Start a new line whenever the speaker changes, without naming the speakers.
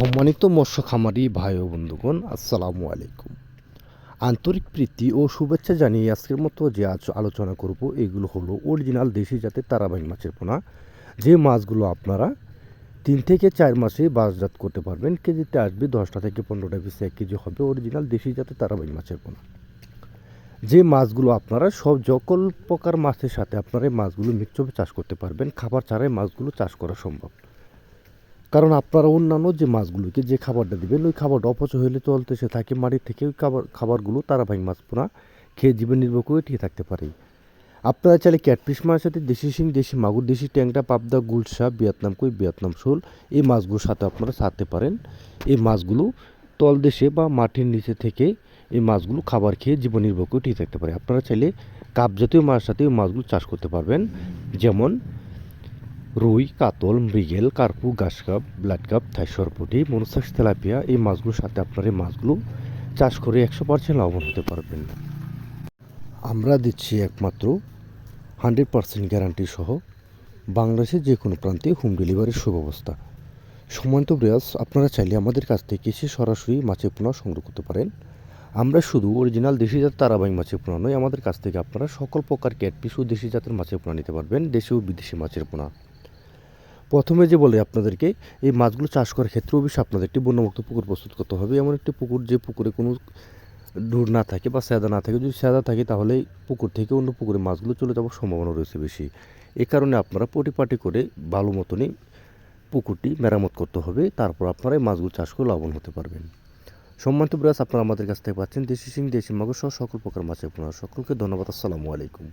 সম্মানিত মৎস্য খামারি ভাই ও বন্ধুগণ, আসসালামু আলাইকুম। আন্তরিক প্রীতি ও শুভেচ্ছা জানিয়ে আজকের মতো যে আজ আলোচনা করব, এগুলো হলো অরিজিনাল দেশি জাতের তারাবাই মাছের পোনা। যে মাছগুলো আপনারা তিন থেকে চার মাসে বাসজাত করতে পারবেন, কেজিতে আসবে দশটা থেকে পনেরোটা পিসে এক কেজি হবে অরিজিনাল দেশি জাতের তারাবাই মাছের পোনা। যে মাছগুলো আপনারা সব সকল প্রকার মাছের সাথে আপনারা এই মাছগুলো মিক্সভাবে চাষ করতে পারবেন, খাবার ছাড়াই মাছগুলো চাষ করা সম্ভব। কারণ আপনারা অন্যান্য যে মাছগুলোকে যে খাবারটা দিবেন, ওই খাবারটা অপচয় হলে চলতেছে থাকে মাটির থেকে ওই খাবার, খাবারগুলো তারাবাই মাছ পোনা, খেয়ে জীবন নির্বাহ করে টিকে থাকতে পারে। আপনারা চাইলে ক্যাটফিশ মাছের সাথে দেশি শিং, দেশি মাগুর, দেশি ট্যাংরা, পাবদা গুলশা ভিয়েতনাম কই, ভিয়েতনাম শোল, এই মাছগুলোর সাথে আপনারা ছাড়তে পারেন। এই মাছগুলো তলদেশে বা মাটির নিচে থেকে এই মাছগুলো খাবার খেয়ে জীবন নির্বাহ করে টিকে থাকতে পারে। আপনারা চাইলে কাপ জাতীয় মাছের সাথে এই মাছগুলো চাষ করতে পারবেন। যেমন রুই, কাতল, মৃগেল, কার্পু ঘাস কাপ ব্লাড কাপ থাইসরপুটি মনসাস, তেলাপিয়া এই মাছগুলোর সাথে আপনার এই মাছগুলো চাষ করে একশো পার্সেন্ট লাভবান হতে পারবেন। আমরা দিচ্ছি একমাত্র হান্ড্রেড পার্সেন্ট গ্যারান্টি সহ বাংলাদেশের যে কোনো প্রান্তে হোম ডেলিভারির সুব্যবস্থা। সময়ন্ত ব্রিয়াস আপনারা চাইলে আমাদের কাছ থেকে এসে সরাসরি মাছের পোনা সংগ্রহ করতে পারেন। আমরা শুধু অরিজিনাল দেশি জাতের তারাবাই মাছের পোনা নয়, আমাদের কাছ থেকে আপনারা সকল প্রকার ক্যাটপিস ও দেশি জাতের মাছের পোনা নিতে পারবেন, দেশি ও বিদেশি মাছের পোনা। প্রথমে যে বলে আপনাদেরকে, এই মাছগুলো চাষ করার ক্ষেত্রে অবশ্যই আপনাদের একটি বন্যমুক্ত পুকুর প্রস্তুত করতে হবে। এমন একটি পুকুর যে পুকুরে কোনো ডুর না থাকে বা স্যাদা না থাকে, যদি স্যাদা থাকে তাহলে পুকুর থেকে অন্য পুকুরে মাছগুলো চলে যাওয়ার সম্ভাবনা রয়েছে বেশি। এ কারণে আপনারা পরিপাটি করে ভালো মতনই পুকুরটি মেরামত করতে হবে। তারপর আপনারা এই মাছগুলো চাষ করে লাভবান হতে পারবেন। সম্মানিত ব্রাস আপনারা আমাদের কাছ থেকে পাচ্ছেন দেশি সিং দেশি মাগুর সহ সকল প্রকার মাছের পোনা। সকলকে ধন্যবাদ। আসসালামু আলাইকুম।